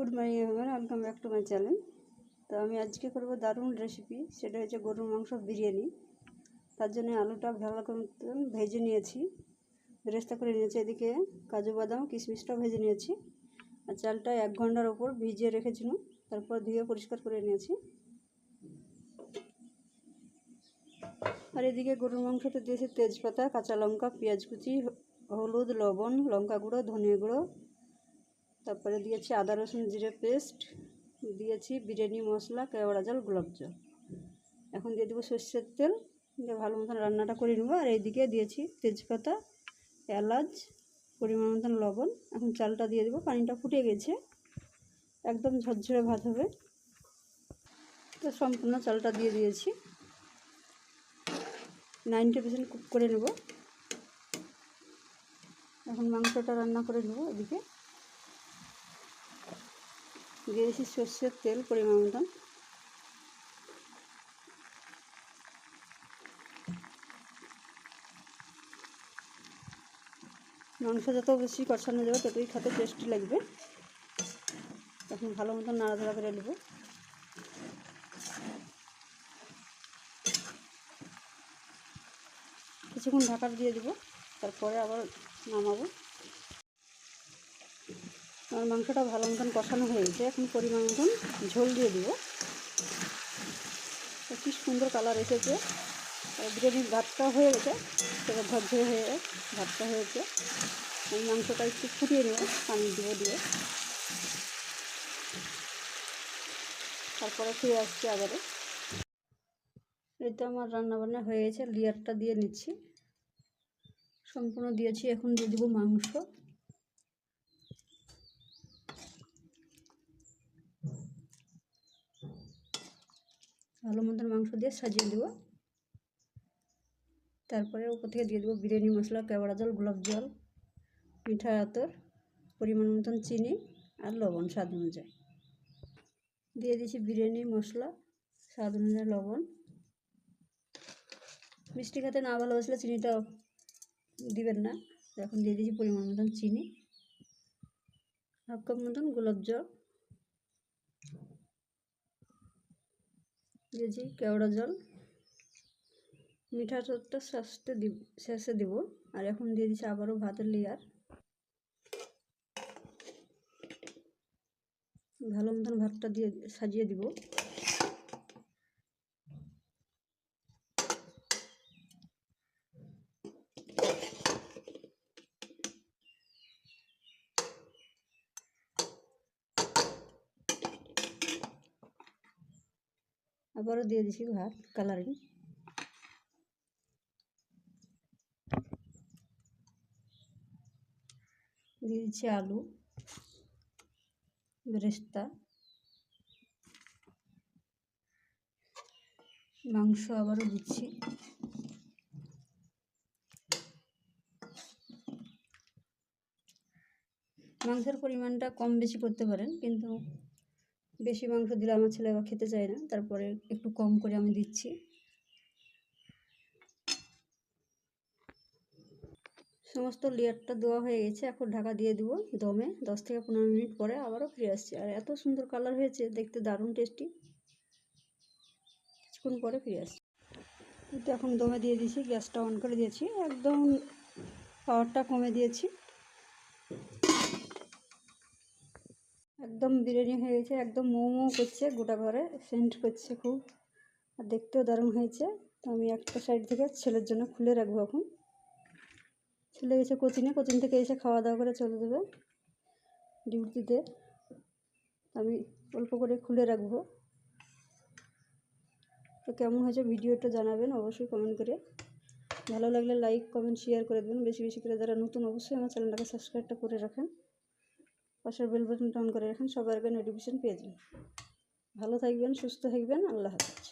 Good morning, everyone. Welcome back to my channel. তো আমি আজকে করব দারুণ রেসিপি সেটা হচ্ছে গরুর মাংস বিরিয়ানি। তার জন্য আলুটা ভালো করে ভেজে নিয়েছি। রেস্তা করে নিয়েছি এদিকে কাজু বাদাম, কিশমিশটাও ভেজে নিয়েছি। আর চালটা এক ঘণ্টার ওপর ভিজিয়ে রেখেছিলাম, তারপর ধুয়ে পরিষ্কার করে নিয়েছি। আর এদিকে গরুর মাংসতে দিয়েছি তেজপাতা, কাঁচা লঙ্কা, পেঁয়াজ কুচি, হলুদ, লবণ, লঙ্কা গুঁড়ো, ধনে গুঁড়ো তারপরে দিয়েছি আদা, রসুন, জিরে পেস্ট, দিয়েছি বিরিয়ানি, মশলা, কেওড়া জল, গোলাপ জল। এখন দিয়ে দেবো সর্ষের তেল। দিয়ে ভালো মতন রান্নাটা করে নেব। আর এইদিকে দিয়েছি তেজপাতা, এলাচ, পরিমাণ মতন লবণ। এখন চালটা দিয়ে দেবো। পানিটা ফুটে গেছে। একদম ঝরঝরে ভাত হবে। তো সম্পূর্ণ চালটা দিয়ে দিয়েছি। নাইনটি পার্সেন্ট কুক করে নেব। এখন মাংসটা রান্না করে নেব এদিকে। দিয়েছি সর্ষের তেল পরিমাণ মতন মাংস যত বেশি কষানো যাবে, ততই খেতে টেস্টি লাগবে। এখন ভালো মতন নাড়াচাড়া করে নেব। কিছুক্ষণ ঢাকা দিয়ে দিব, তারপরে আবার নামাবো। আমার মাংসটা ভালো মতন কষানো হয়ে গেছে। এখন পরিমাণ মতন ঝোল দিয়ে দিব। কি সুন্দর কালার এসেছে। বিরিয়ানির ভাতটা হয়ে গেছে। সেটা ঝরঝরে হয়ে ভাতটা হয়েছে এই মাংসটা একটু ফুটিয়ে নেব, পানি দিব দিয়ে। তারপরে ফিরে আসছি আবারও। এই তো আমার রান্নাবান্না হয়ে গেছে। লেয়ারটা দিয়ে নিচ্ছি। সম্পূর্ণ দিয়েছি। এখন দিয়ে দেবো মাংস। ভালো মতন মাংস দিয়ে সাজিয়ে দেবো। তারপরে উপর থেকে দিয়ে দেবো বিরিয়ানি মশলা, কেওড়া জল, গোলাপ জল, মিঠা আতর, পরিমাণ মতন চিনি আর লবণ স্বাদ অনুযায়ী। দিয়ে দিয়েছি বিরিয়ানি মশলা, স্বাদ অনুযায়ী লবণ। মিষ্টি খেতে না ভালোবাসলে চিনিটা দিবেন না। এখন দিয়ে দিয়েছি পরিমাণ মতন চিনি, হাফ কাপ মতন গোলাপ জল। দিয়েছি কেওড়া জল। মিঠা চোরটা শেষে দিব, শেষে দেবো। আর এখন দিয়ে দিচ্ছি আবারও ভাতের লেয়ার ভালো মতন ভাতটা দিয়ে সাজিয়ে দিব। আবারও দিয়ে দিছি ভাত কালারিং দিয়ে দিচ্ছি আলু, বেরেস্তা, মাংস আবারও দিচ্ছি। মাংসের পরিমাণটা কম বেশি করতে পারেন, কিন্তু বেশি মাংস দিলে আমার ছেলে আবার খেতে চায় না, তারপরে একটু কম করে আমি দিচ্ছি। সমস্ত লেয়ারটা দেওয়া হয়ে গেছে, এখন ঢাকা দিয়ে দিব দমে। দশ থেকে পনেরো মিনিট পরে আবারও ফিরে আসছি। আর এত সুন্দর কালার হয়েছে, দেখতে দারুণ টেস্টি। কিছুক্ষণ পরে ফিরে আসছি। এখন দমে দিয়ে দিয়েছি, গ্যাসটা অন করে দিয়েছি। একদম পাওয়ারটা কমে দিয়েছি। একদম বিরিয়ানি হয়ে গেছে, একদম মোমো করছে গোটা ঘরে সেন্ট করছে খুব। আর দেখতেও দারুণ হয়েছে। তো আমি একটা সাইড থেকে ছেলের জন্য খুলে রাখব এখন। ছেলে গেছে কোচিনে, কোচিন থেকে এসে খাওয়া দাওয়া করে চলে যাবে ডিউটিতে। আমি অল্প করে খুলে রাখব। তো কেমন হয়েছে ভিডিওটা জানাবেন অবশ্যই কমেন্ট করে। ভালো লাগলে লাইক কমেন্ট শেয়ার করে দেবেন। বেশি বেশি করে যারা নতুন, অবশ্যই আমার চ্যানেলটাকে সাবস্ক্রাইবটা করে রাখেন। পাশের বেল বাটনটা অন করে রাখেন সবার আগে নোটিফিকেশান পেয়ে যান ভালো থাকবেন, সুস্থ থাকবেন, আল্লাহ হাফিজ।